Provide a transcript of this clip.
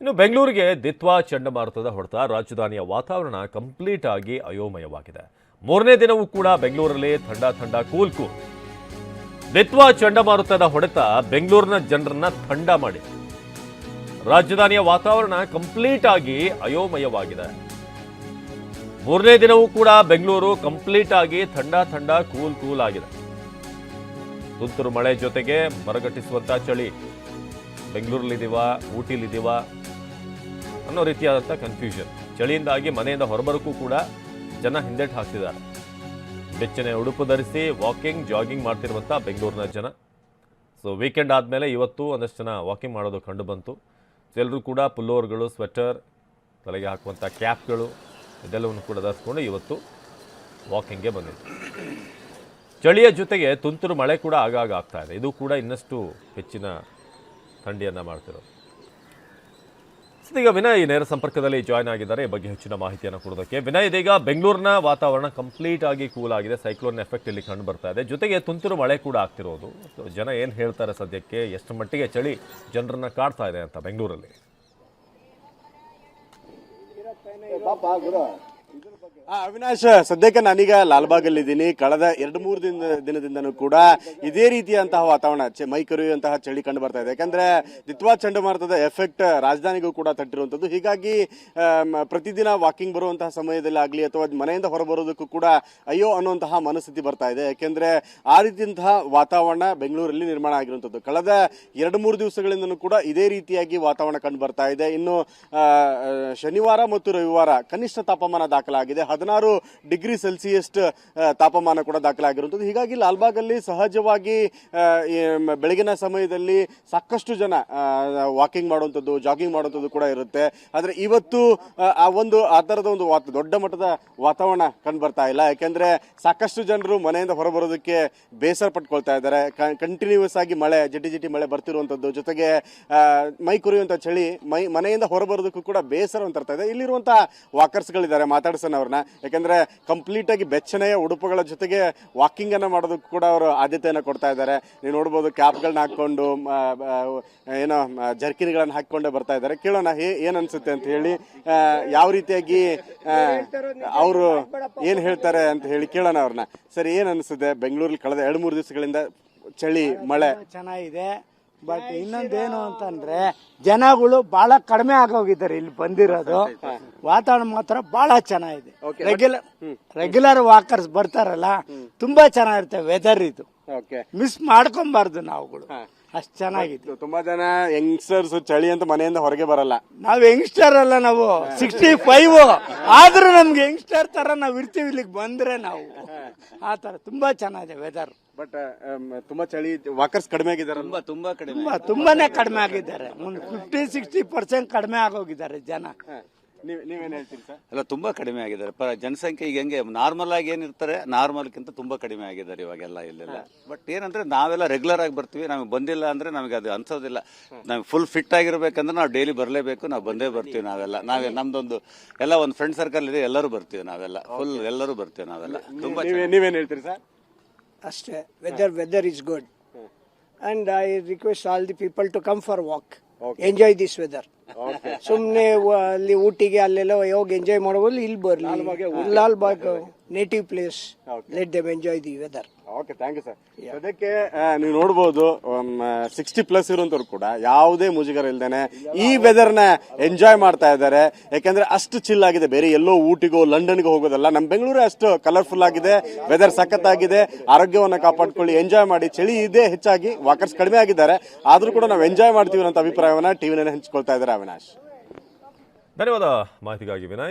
ಇನ್ನು ಬೆಂಗಳೂರಿಗೆ ದಿತ್ವಾ ಚಂಡಮಾರುತದ ಹೊಡೆತ ರಾಜಧಾನಿಯ ವಾತಾವರಣ ಕಂಪ್ಲೀಟ್ ಆಗಿ ಅಯೋಮಯವಾಗಿದೆ. ಮೂರನೇ ದಿನವೂ ಕೂಡ ಬೆಂಗಳೂರಲ್ಲಿ ಥಂಡ ಥಂಡ ಕೂಲ್ ಕೂಲ್ ದಿತ್ವಾ ಚಂಡಮಾರುತದ ಹೊಡೆತ ಬೆಂಗಳೂರಿನ ಜನರನ್ನ ಥಂಡ ಮಾಡಿ. ರಾಜಧಾನಿಯ ವಾತಾವರಣ ಕಂಪ್ಲೀಟ್ ಆಗಿ ಅಯೋಮಯವಾಗಿದೆ. ಮೂರನೇ ದಿನವೂ ಕೂಡ ಬೆಂಗಳೂರು ಕಂಪ್ಲೀಟ್ ಆಗಿ ಥಂಡ ಥಂಡ ಕೂಲ್ ಕೂಲ್ ಆಗಿದೆ. ತುಂತುರು ಮಳೆ ಜೊತೆಗೆ ಮರಗಟ್ಟಿಸುವಂತ ಚಳಿ. ಬೆಂಗಳೂರಲ್ಲಿದ್ದೀವ, ಊಟಿಲಿದ್ದೀವ? ಅನ್ನೋ ರೀತಿಯಾದಂಥ ಕನ್ಫ್ಯೂಷನ್ ಚಳಿಯಿಂದಾಗಿ ಮನೆಯಿಂದ ಹೊರಬರಕ್ಕೂ ಕೂಡ ಜನ ಹಿಂದೆಟ್ಟು ಹಾಕ್ತಿದ್ದಾರೆ. ಬೆಚ್ಚನೆ ಉಡುಪು ಧರಿಸಿ ವಾಕಿಂಗ್ ಜಾಗಿಂಗ್ ಮಾಡ್ತಿರುವಂಥ ಬೆಂಗಳೂರಿನ ಜನ. ಸೊ ವೀಕೆಂಡ್ ಆದಮೇಲೆ ಇವತ್ತು ಒಂದಷ್ಟು ಜನ ವಾಕಿಂಗ್ ಮಾಡೋದು ಕಂಡು ಬಂತು. ಎಲ್ಲರೂ ಕೂಡ ಪುಲ್ಲೋರ್ಗಳು ಸ್ವೆಟರ್ ತಲೆಗೆ ಹಾಕುವಂಥ ಕ್ಯಾಪ್ಗಳು, ಇದೆಲ್ಲವನ್ನು ಕೂಡ ಧರಿಸ್ಕೊಂಡು ಇವತ್ತು ವಾಕಿಂಗ್ಗೆ ಬಂದಿದೆ ಚಳಿಯ ಜೊತೆಗೆ ತುಂತುರು ಮಳೆ ಕೂಡ ಆಗಾಗ ಆಗ್ತಾ ಇದೆ. ಇದು ಕೂಡ ಇನ್ನಷ್ಟು ಹೆಚ್ಚಿನ ಥಂಡಿಯನ್ನು ಮಾಡ್ತಿರೋದು. ಈಗ ವಿನಯ್ ನೇರ ಸಂಪರ್ಕದಲ್ಲಿ ಜಾಯ್ನ್ ಆಗಿದ್ದಾರೆ. ಈ ಬಗ್ಗೆ ಹೆಚ್ಚಿನ ಮಾಹಿತಿಯನ್ನು ಕೊಡೋದಕ್ಕೆ ವಿನಯ್ ಇದೀಗ ಬೆಂಗಳೂರಿನ ವಾತಾವರಣ ಕಂಪ್ಲೀಟ್ ಆಗಿ ಕೂಲ್ ಆಗಿದೆ. ಸೈಕ್ಲೋನ್ ಎಫೆಕ್ಟ್ ಇಲ್ಲಿ ಕಂಡು ಬರ್ತಾ ಇದೆ. ಜೊತೆಗೆ ತುಂತುರು ಮಳೆ ಕೂಡ ಆಗ್ತಿರೋದು. ಜನ ಏನು ಹೇಳ್ತಾರೆ ಸದ್ಯಕ್ಕೆ? ಎಷ್ಟು ಮಟ್ಟಿಗೆ ಚಳಿ ಜನರನ್ನ ಕಾಡ್ತಾ ಇದೆ ಅಂತ ಬೆಂಗಳೂರಲ್ಲಿ. ಅವಿನಾಶ್, ಸದ್ಯಕ್ಕೆ ನಾನೀಗ ಲಾಲ್ಬಾಗ್ ಅಲ್ಲಿ ಇದ್ದೀನಿ ಕಳೆದ ಎರಡು ಮೂರು ದಿನ, ದಿನದಿಂದನೂ ಕೂಡ ಇದೇ ರೀತಿಯಂತಹ ವಾತಾವರಣ ಮೈ ಕರೆಯುವಂತಹ ಚಳಿ ಕಂಡು ಬರ್ತಾ ಇದೆ. ಯಾಕಂದ್ರೆ ದಿತ್ವಾ ಚಂಡಮಾರುತದ ಎಫೆಕ್ಟ್ ರಾಜಧಾನಿಗೂ ಕೂಡ ತಟ್ಟಿರುವಂತದ್ದು ಹೀಗಾಗಿ ಪ್ರತಿದಿನ ವಾಕಿಂಗ್ ಬರುವಂತಹ ಸಮಯದಲ್ಲಿ ಆಗಲಿ ಅಥವಾ ಮನೆಯಿಂದ ಹೊರಬರೋದಕ್ಕೂ ಕೂಡ ಅಯ್ಯೋ ಅನ್ನುವಂತಹ ಮನಸ್ಥಿತಿ ಬರ್ತಾ ಇದೆ. ಯಾಕೆಂದ್ರೆ ಆ ರೀತಿಯಂತಹ ವಾತಾವರಣ ಬೆಂಗಳೂರಲ್ಲಿ ನಿರ್ಮಾಣ ಆಗಿರುವಂತದ್ದು ಕಳೆದ ಎರಡು ಮೂರು ದಿವಸಗಳಿಂದನೂ ಕೂಡ ಇದೇ ರೀತಿಯಾಗಿ ವಾತಾವರಣ ಕಂಡು ಬರ್ತಾ ಇದೆ. ಇನ್ನು ಶನಿವಾರ ಮತ್ತು ರವಿವಾರ ಕನಿಷ್ಠ ತಾಪಮಾನ ದಾಖಲಾಗಿದೆ. ಹದಿನಾರು ಡಿಗ್ರಿ ಸೆಲ್ಸಿಯಸ್ ತಾಪಮಾನ ಕೂಡ ದಾಖಲಾಗಿರುವಂಥದ್ದು. ಹೀಗಾಗಿ ಲಾಲ್ಬಾಗಲ್ಲಿ ಸಹಜವಾಗಿ ಬೆಳಗಿನ ಸಮಯದಲ್ಲಿ ಸಾಕಷ್ಟು ಜನ ವಾಕಿಂಗ್ ಮಾಡುವಂಥದ್ದು ಜಾಗಿಂಗ್ ಮಾಡುವಂಥದ್ದು ಕೂಡ ಇರುತ್ತೆ. ಆದರೆ ಇವತ್ತು ಆ, ಒಂದು ಆ ಥರದ ಒಂದು ದೊಡ್ಡ ಮಟ್ಟದ ವಾತಾವರಣ ಕಂಡು ಬರ್ತಾ ಇಲ್ಲ. ಯಾಕೆಂದ್ರೆ ಸಾಕಷ್ಟು ಜನರು ಮನೆಯಿಂದ ಹೊರಬರೋದಕ್ಕೆ ಬೇಸರ ಪಟ್ಕೊಳ್ತಾ ಇದ್ದಾರೆ. ಕಂಟಿನ್ಯೂಸ್ ಆಗಿ ಮಳೆ ಜಿಟಿ ಜಿಟಿ ಮಳೆ ಬರ್ತಿರುವಂಥದ್ದು. ಜೊತೆಗೆ ಮೈ ಕುರಿಯುವಂಥ ಚಳಿ ಮೈ ಮನೆಯಿಂದ ಹೊರಬರೋದಕ್ಕೂ ಕೂಡ ಬೇಸರ ಅಂತ ತರ್ತಾ ಇದೆ. ಇಲ್ಲಿರುವಂಥ ವಾಕರ್ಸ್ಗಳಿದ್ದಾರೆ ಮಾತಾಡ್ಸೋಣ ಅವ್ರನ್ನ. ಯಾಕಂದ್ರೆ ಕಂಪ್ಲೀಟ್ ಆಗಿ ಬೆಚ್ಚನೆಯ ಉಡುಪುಗಳ ಜೊತೆಗೆ ವಾಕಿಂಗ್ ಅನ್ನ ಮಾಡೋದಕ್ಕೂ ಕೂಡ ಅವರು ಆದ್ಯತೆಯನ್ನು ಕೊಡ್ತಾ ಇದ್ದಾರೆ. ನೀವು ನೋಡ್ಬೋದು ಕ್ಯಾಪ್ಗಳನ್ನ ಹಾಕೊಂಡು ಏನೋ ಜರ್ಕಿನ್ಗಳನ್ನ ಹಾಕ್ಕೊಂಡೇ ಬರ್ತಾ ಇದ್ದಾರೆ. ಕೇಳೋಣ ಏನ್ ಅನ್ಸುತ್ತೆ ಅಂತ ಹೇಳಿ ಯಾವ ರೀತಿಯಾಗಿ ಅವರು ಏನ್ ಹೇಳ್ತಾರೆ ಅಂತ ಹೇಳಿ ಕೇಳೋಣ ಅವ್ರನ್ನ. ಸರಿ, ಏನ್ ಅನ್ಸುತ್ತೆ? ಬೆಂಗಳೂರಲ್ಲಿ ಕಳೆದ ಎರಡು ಮೂರು ದಿವಸಗಳಿಂದ ಚಳಿ, ಮಳೆ. ಚೆನ್ನಾಗಿದೆ. ಬಟ್ ಇನ್ನೊಂದೇನು ಅಂತಂದ್ರೆ ಜನಗಳು ಬಹಳ ಕಡಿಮೆ ಆಗೋಗಿದ್ದಾರೆ ಇಲ್ಲಿ ಬಂದಿರೋದು. ವಾತಾವರಣ ಮಾತ್ರ ಬಹಳ ಚೆನ್ನಾಗಿದೆ. ರೆಗ್ಯುಲರ್ ರೆಗ್ಯುಲರ್ ವಾಕರ್ಸ್ ಬರ್ತಾರಲ್ಲ ತುಂಬಾ ಚೆನ್ನಾಗಿರುತ್ತೆ ವೆದರ್ ಇದು. ಮಿಸ್ ಮಾಡ್ಕೊಬಾರ್ದು ನಾವುಗಳು. ಅಷ್ಟ್ ಚೆನ್ನಾಗಿತ್ತು ತುಂಬಾ ಜನ ಯಂಗ್ಸ್ಟರ್ಸ್ ಚಳಿ ಅಂತ ಮನೆಯಿಂದ ಹೊರಗೆ ಬರಲ್ಲ. ನಾವು ಯಂಗ್ಸ್ಟರ್ ಅಲ್ಲ ನಾವು ಸಿಕ್ಸ್ಟಿ ಫೈವ್ ಆದ್ರೂ ನಮ್ಗೆ ಯಂಗ್ಸ್ಟರ್ ತರ ನಾವ್ ಇರ್ತೀವಿ ಇಲ್ಲಿಗೆ ಬಂದ್ರೆ ನಾವು. ಆ ತರ ತುಂಬಾ ಚೆನ್ನಾಗಿದೆ ವೆದರ್ ಬಟ್ ತುಂಬಾ ಚಳಿ ವಾಕರ್ಸ್ ಕಡಿಮೆ ಆಗಿದ್ದಾರೆ ತುಂಬಾ ತುಂಬಾ ಕಡಿಮೆ. ತುಂಬಾ ತುಂಬಾನೇ ಕಡಿಮೆ ಆಗಿದ್ದಾರೆ. ಒಂದು ಫಿಫ್ಟಿ ಸಿಕ್ಸ್ಟಿ ಪರ್ಸೆಂಟ್ ಕಡಿಮೆ ಆಗೋಗಿದ್ದಾರೆ ಜನ. ನೀವೇನ್ ಹೇಳ್ತೀರಿ ಸರ್? ಎಲ್ಲ ತುಂಬಾ ಕಡಿಮೆ ಆಗಿದ್ದಾರೆ. ಪ ಜನಸಂಖ್ಯೆ ಈಗ ಹೆಂಗೆ ನಾರ್ಮಲ್ ಆಗಿ ಏನಿರ್ತಾರೆ ನಾರ್ಮಲ್ಗಿಂತ ತುಂಬಾ ಕಡಿಮೆ ಆಗಿದ್ದಾರೆ ಇವಾಗೆಲ್ಲ ಇಲ್ಲೆಲ್ಲ. ಬಟ್ ಏನಂದ್ರೆ ನಾವೆಲ್ಲ ರೆಗ್ಯುಲರ್ ಆಗಿ ಬರ್ತೀವಿ ನಮಗೆ ಬಂದಿಲ್ಲ ಅಂದ್ರೆ ನಮಗೆ ಅದು ಅನ್ಸೋದಿಲ್ಲ. ನಮ್ಗೆ ಫುಲ್ ಫಿಟ್ ಆಗಿರ್ಬೇಕಂದ್ರೆ ನಾವು ಡೈಲಿ ಬರಲೇಬೇಕು ನಾವು ಬಂದೇ ಬರ್ತೀವಿ ನಾವೆಲ್ಲ. ನಾವೇ ನಮ್ದೊಂದು ಎಲ್ಲ ಒಂದು ಫ್ರೆಂಡ್ ಸರ್ಕಲ್ ಇದೆ ಎಲ್ಲರೂ ಬರ್ತೀವಿ ನಾವೆಲ್ಲ. ಫುಲ್ ಎಲ್ಲರೂ ಬರ್ತೀವಿ ನಾವೆಲ್ಲ. ತುಂಬಾ ನೀವೇ ನೀವೇನ್ ಹೇಳ್ತೀರಿ ಸರ್? ಅಷ್ಟೇ. Weather weather is good and I request all the people to come for walk enjoy this weather ಸುಮ್ಮನೆ ಅಲ್ಲಿ ಊಟಿಗೆ ಅಲ್ಲೆಲ್ಲ ಹೋಗಿ ಎಂಜಾಯ್ ಮಾಡಬಹುದು ಇಲ್ಲಿ ಬರಲಿ. Lal Bagh native place let them enjoy the weather okay thank you sir ಅದಕ್ಕೆ ನೀವು ನೋಡ್ಬೋದು ಸಿಕ್ಸ್ಟಿ ಪ್ಲಸ್ ಇರುವಂತವ್ರು ಕೂಡ ಯಾವುದೇ ಮುಜುಗರ ಇಲ್ದೇನೆ ಈ ವೆದರ್ನ ಎಂಜಾಯ್ ಮಾಡ್ತಾ ಇದ್ದಾರೆ. ಯಾಕಂದ್ರೆ ಅಷ್ಟು ಚಿಲ್ ಆಗಿದೆ. ಬೇರೆ ಎಲ್ಲೋ ಊಟಿಗೋ ಲಂಡನ್ಗೆ ಹೋಗೋದಲ್ಲ ನಮ್ಮ ಬೆಂಗಳೂರು ಅಷ್ಟು ಕಲರ್ಫುಲ್ ಆಗಿದೆ. ವೆದರ್ ಸಖತ್ತಾಗಿದೆ. ಆರೋಗ್ಯವನ್ನ ಕಾಪಾಡ್ಕೊಳ್ಳಿ ಎಂಜಾಯ್ ಮಾಡಿ. ಚಳಿ ಇದೆ ಹೆಚ್ಚಾಗಿ ವಾಕರ್ಸ್ ಕಡಿಮೆ ಆಗಿದ್ದಾರೆ. ಆದ್ರೂ ಕೂಡ ನಾವು ಎಂಜಾಯ್ ಮಾಡ್ತೀವಿ ಅನ್ನೋ ಅಭಿಪ್ರಾಯವನ್ನ ಟಿವಿನಲ್ಲಿ ಹಂಚ್ಕೊಳ್ತಾ ಇದ್ದಾರೆ ಅವಿನಾಶ್. ಧನ್ಯವಾದ ಮಾಹಿತಿಗಾಗಿ ವಿನಯ್.